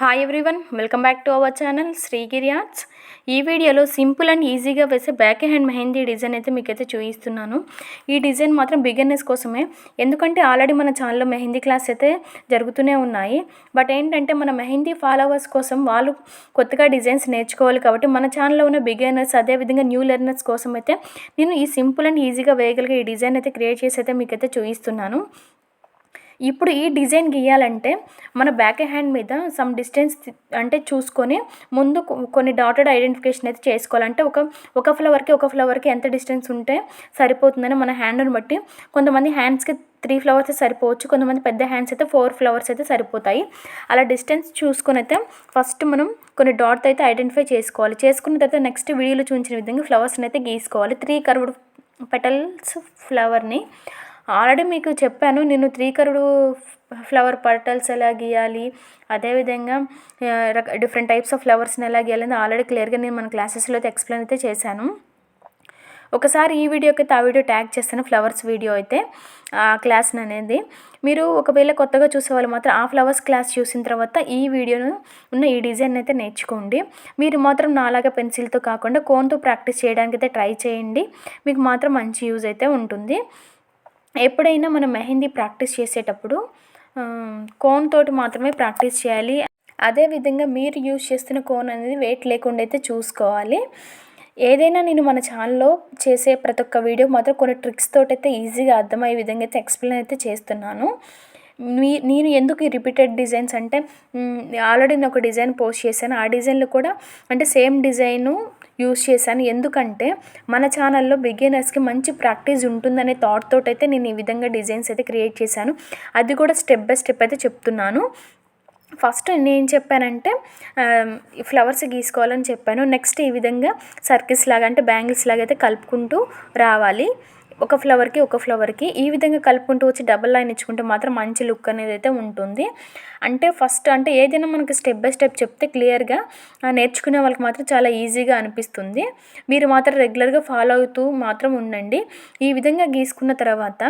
Hi everyone welcome back to our channel Srigiri arts ఈ వీడియోలో simple and ఈజీగా వేసే బ్యాక్ హ్యాండ్ మెహందీ డిజైన్ అయితే మీకైతే చూపిస్తున్నాను. ఈ డిజైన్ మాత్రం బిగినర్స్ కోసమే. ఎందుకంటే ఆల్రెడీ మన ఛానల్లో మెహందీ క్లాస్ అయితే జరుగుతూనే ఉన్నాయి. బట్ ఏంటంటే మన మెహందీ ఫాలోవర్స్ కోసం వాళ్ళు కొత్తగా డిజైన్స్ నేర్చుకోవాలి కాబట్టి మన ఛానల్లో ఉన్న బిగినర్స్ అదేవిధంగా న్యూ లెర్నర్స్ కోసం అయితే నేను ఈ సింపుల్ అండ్ ఈజీగా వేయగలిగే ఈ డిజైన్ అయితే క్రియేట్ చేసి అయితే మీకైతే చూపిస్తున్నాను. ఇప్పుడు ఈ డిజైన్ గీయాలంటే మన బ్యాక్ హ్యాండ్ మీద సమ్ డిస్టెన్స్ అంటే చూసుకొని ముందు కొన్ని డాటెడ్ ఐడెంటిఫికేషన్ అయితే చేసుకోవాలంటే ఒక ఒక ఫ్లవర్కి ఒక ఫ్లవర్కి ఎంత డిస్టెన్స్ ఉంటే సరిపోతుందని మన హ్యాండ్ని బట్టి కొంతమంది హ్యాండ్స్కి త్రీ ఫ్లవర్స్ సరిపోవచ్చు. కొంతమంది పెద్ద హ్యాండ్స్ అయితే ఫోర్ ఫ్లవర్స్ అయితే సరిపోతాయి. అలా డిస్టెన్స్ చూసుకొని అయితే ఫస్ట్ మనం కొన్ని డాట్ అయితే ఐడెంటిఫై చేసుకోవాలి. చేసుకున్న తర్వాత నెక్స్ట్ వీడియోలో చూపించిన విధంగా ఫ్లవర్స్ని అయితే గీసుకోవాలి. త్రీ కర్వ్డ్ పెటల్స్ ఫ్లవర్ని ఆల్రెడీ మీకు చెప్పాను నేను త్రీకరుడు ఫ్లవర్ పర్టల్స్ ఎలా గీయాలి అదేవిధంగా డిఫరెంట్ టైప్స్ ఆఫ్ ఫ్లవర్స్ని ఎలా గీయాలని ఆల్రెడీ క్లియర్గా నేను మన క్లాసెస్లో అయితే ఎక్స్ప్లెయిన్ అయితే చేశాను. ఒకసారి ఈ వీడియోకి అయితే ఆ వీడియో ట్యాగ్ చేస్తాను ఫ్లవర్స్ వీడియో అయితే ఆ క్లాస్ అనేది. మీరు ఒకవేళ కొత్తగా చూసే వాళ్ళు మాత్రం ఆ ఫ్లవర్స్ క్లాస్ చూసిన తర్వాత ఈ వీడియోను ఉన్న ఈ డిజైన్ అయితే నేర్చుకోండి. మీరు మాత్రం నాలాగా పెన్సిల్తో కాకుండా కోన్తో ప్రాక్టీస్ చేయడానికి అయితే ట్రై చేయండి. మీకు మాత్రం మంచి యూజ్ అయితే ఉంటుంది. ఎప్పుడైనా మనం మెహందీ ప్రాక్టీస్ చేసేటప్పుడు కోన్ తోటి మాత్రమే ప్రాక్టీస్ చేయాలి. అదేవిధంగా మీరు యూజ్ చేస్తున్న కోన్ అనేది వెయిట్ లేకుండా అయితే చూసుకోవాలి. ఏదైనా నేను మన ఛానల్లో చేసే ప్రతి ఒక్క వీడియో మాత్రం కొన్ని ట్రిక్స్ తోటి అయితే ఈజీగా అర్థమయ్యే విధంగా అయితే ఎక్స్ప్లెయిన్ అయితే చేస్తున్నాను. మీ నేను ఎందుకు ఈ రిపీటెడ్ డిజైన్స్ అంటే ఆల్రెడీ నేను ఒక డిజైన్ పోస్ట్ చేశాను. ఆ డిజైన్లో కూడా అంటే సేమ్ డిజైను యూస్ చేశాను. ఎందుకంటే మన ఛానల్లో బిగినర్స్కి మంచి ప్రాక్టీస్ ఉంటుందనే థాట్ తోటి అయితే నేను ఈ విధంగా డిజైన్స్ అయితే క్రియేట్ చేశాను. అది కూడా స్టెప్ బై స్టెప్ అయితే చెప్తున్నాను. ఫస్ట్ నేను చెప్పానంటే ఫ్లవర్స్ గీసుకోవాలని చెప్పాను. నెక్స్ట్ ఈ విధంగా సర్కిల్స్ లాగా అంటే బ్యాంగిల్స్ లాగా అయితే కలుపుకుంటూ రావాలి. ఒక ఫ్లవర్కి ఒక ఫ్లవర్కి ఈ విధంగా కలుపుకుంటూ వచ్చి డబల్ లైన్ ఇచ్చుకుంటే మాత్రం మంచి లుక్ అనేది అయితే ఉంటుంది. అంటే ఫస్ట్ అంటే ఏదైనా మనకి స్టెప్ బై స్టెప్ చెప్తే క్లియర్గా నేర్చుకునే వాళ్ళకి మాత్రం చాలా ఈజీగా అనిపిస్తుంది. మీరు మాత్రం రెగ్యులర్గా ఫాలో అవుతూ మాత్రం ఉండండి. ఈ విధంగా గీసుకున్న తర్వాత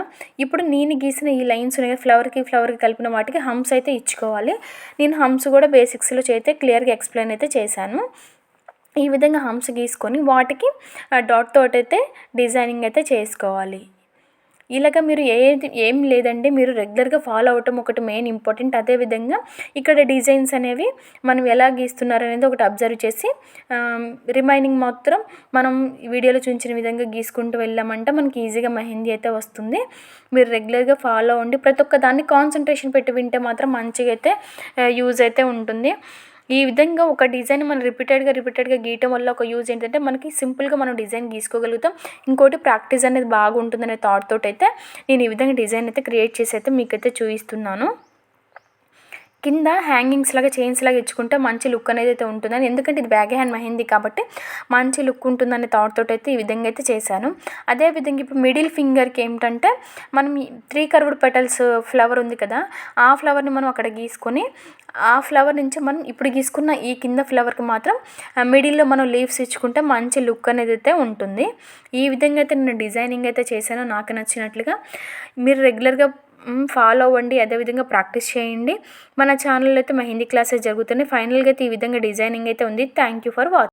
ఇప్పుడు నేను గీసిన ఈ లైన్స్ ఉన్నాయి ఫ్లవర్కి ఫ్లవర్కి కలిపిన వాటికి హమ్స్ అయితే ఇచ్చుకోవాలి. నేను హమ్స్ కూడా బేసిక్స్లో చేస్తే క్లియర్గా ఎక్స్ప్లెయిన్ అయితే చేశాను. ఈ విధంగా హంస గీసుకొని వాటికి డాట్ తోటైతే డిజైనింగ్ అయితే చేసుకోవాలి. ఇలాగ మీరు ఏది ఏం లేదండి మీరు రెగ్యులర్గా ఫాలో అవటం ఒకటి మెయిన్ ఇంపార్టెంట్ అదేవిధంగా ఇక్కడ డిజైన్స్ అనేవి మనం ఎలా గీస్తున్నారు అనేది ఒకటి అబ్జర్వ్ చేసి రిమైనింగ్ మాత్రం మనం వీడియోలో చూపించిన విధంగా గీసుకుంటూ వెళ్ళామంటే మనకి ఈజీగా మెహందీ అయితే వస్తుంది. మీరు రెగ్యులర్గా ఫాలో అవ్వండి. ప్రతి ఒక్క దాన్ని కాన్సన్ట్రేషన్ పెట్టి వింటే మాత్రం మంచిగా అయితే యూజ్ అయితే ఉంటుంది. ఈ విధంగా ఒక డిజైన్ మనం రిపీటెడ్గా రిపీటెడ్గా గీయటం వల్ల ఒక యూజ్ ఏంటంటే మనకి సింపుల్గా మనం డిజైన్ గీసుకోగలుగుతాం. ఇంకోటి ప్రాక్టీస్ అనేది బాగుంటుందనే థాట్ తోటి అయితే నేను ఈ విధంగా డిజైన్ అయితే క్రియేట్ చేసి అయితే మీకైతే చూపిస్తున్నాను. కింద హ్యాంగింగ్స్ లాగా చైన్స్ లాగా ఇచ్చుకుంటే మంచి లుక్ అనేది అయితే ఉంటుందని. ఎందుకంటే ఇది బ్యాగ్ హ్యాండ్ మెహందీ కాబట్టి మంచి లుక్ ఉంటుందనే థాట్ తోటి అయితే ఈ విధంగా అయితే చేశాను. అదేవిధంగా ఇప్పుడు మిడిల్ ఫింగర్కి ఏమిటంటే మనం త్రీ కర్వ్డ్ పెటల్స్ ఫ్లవర్ ఉంది కదా ఆ ఫ్లవర్ని మనం అక్కడ గీసుకొని ఆ ఫ్లవర్ నుంచి మనం ఇప్పుడు గీసుకున్న ఈ కింద ఫ్లవర్కి మాత్రం మిడిల్లో మనం లీవ్స్ ఇచ్చుకుంటే మంచి లుక్ అనేది అయితే ఉంటుంది. ఈ విధంగా అయితే నేను డిజైనింగ్ అయితే చేశాను. నాకు నచ్చినట్లుగా మీరు రెగ్యులర్గా ఫాలో అవ్వండి అదేవిధంగా ప్రాక్టీస్ చేయండి. మన ఛానల్లో అయితే మెహందీ క్లాసెస్ జరుగుతున్నాయి. ఫైనల్గా అయితే ఈ విధంగా డిజైనింగ్ అయితే ఉంది. Thank you for watching